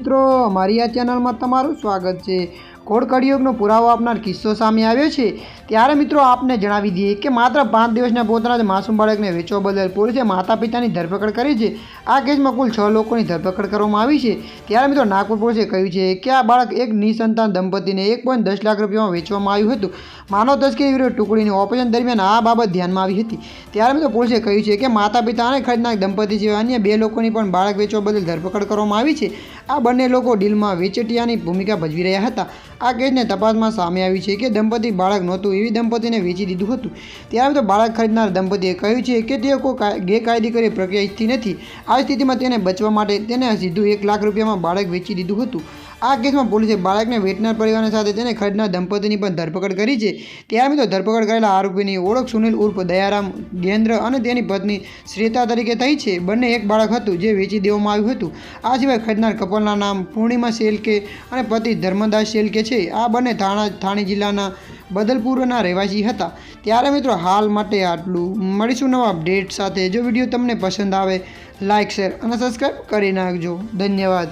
મિત્રો અમારી આ ચેનલમાં તમારું સ્વાગત છે. કોડ કળિયુગનો પુરાવો આપનાર કિસ્સો સામે આવ્યો છે. ત્યારે મિત્રો આપને જણાવી દઈએ કે માત્ર પાંચ દિવસના પોતાના જ માસૂમ બાળકને વેચવા બદલ પોલીસે માતા પિતાની ધરપકડ કરી છે. આ કેસમાં કુલ છ લોકોની ધરપકડ કરવામાં આવી છે. ત્યારે મિત્રો નાગપુર પોલીસે કહ્યું છે કે આ બાળક એક નિસંતાન દંપતીને એક પોઈન્ટ દસ લાખ રૂપિયામાં વેચવામાં આવ્યું હતું. માનવ તસ્કરી વિરુદ્ધ ટુકડીની ઓપરેશન દરમિયાન આ બાબત ધ્યાનમાં આવી હતી. ત્યારે મિત્રો પોલીસે કહ્યું છે કે માતા પિતા અને ખરીદનાર દંપતી જેવા અન્ય બે લોકોની પણ બાળક વેચવા બદલ ધરપકડ કરવામાં આવી છે. આ બંને લોકો ડીલમાં વેચેટિયાની ભૂમિકા ભજવી રહ્યા હતા. આ કેસને તપાસમાં સામે આવી છે કે દંપતી બાળક નહોતું, એવી દંપતીને વેચી દીધું હતું. ત્યારે તો બાળક ખરીદનાર દંપતીએ કહ્યું છે કે તે કોઈ કાય- કરી પ્રક્રિયા ઇચ્છતી નથી. આ સ્થિતિમાં તેને બચવા માટે તેને સીધું એક લાખ રૂપિયામાં બાળક વેચી દીધું હતું. આ કેસમાં પોલીસે બાળકને વેટનાર પરિવારની સાથે તેને ખરીદનાર દંપતીની પણ ધરપકડ કરી છે. ત્યારે મિત્રો ધરપકડ કરેલા આરોપીની ઓળખ સુનિલ ઉર્ફ દયારામ ગેન્દ્ર અને તેની પત્ની શ્વેતા તરીકે થઈ છે. બંને એક બાળક હતું જે વેચી દેવામાં આવ્યું હતું. આ સિવાય ખરીદનાર કપલના નામ પૂર્ણિમા શેલકે અને પતિ ધર્મદાસ શેલકે છે. આ બંને થાણા થાણી જિલ્લાના બદલપુરના રહેવાસી હતા. ત્યારે મિત્રો હાલ માટે આટલું. મળીશું નવા અપડેટ સાથે. જો વીડિયો તમને પસંદ આવે લાઇક શેર અને સબસ્ક્રાઈબ કરી નાખજો. ધન્યવાદ.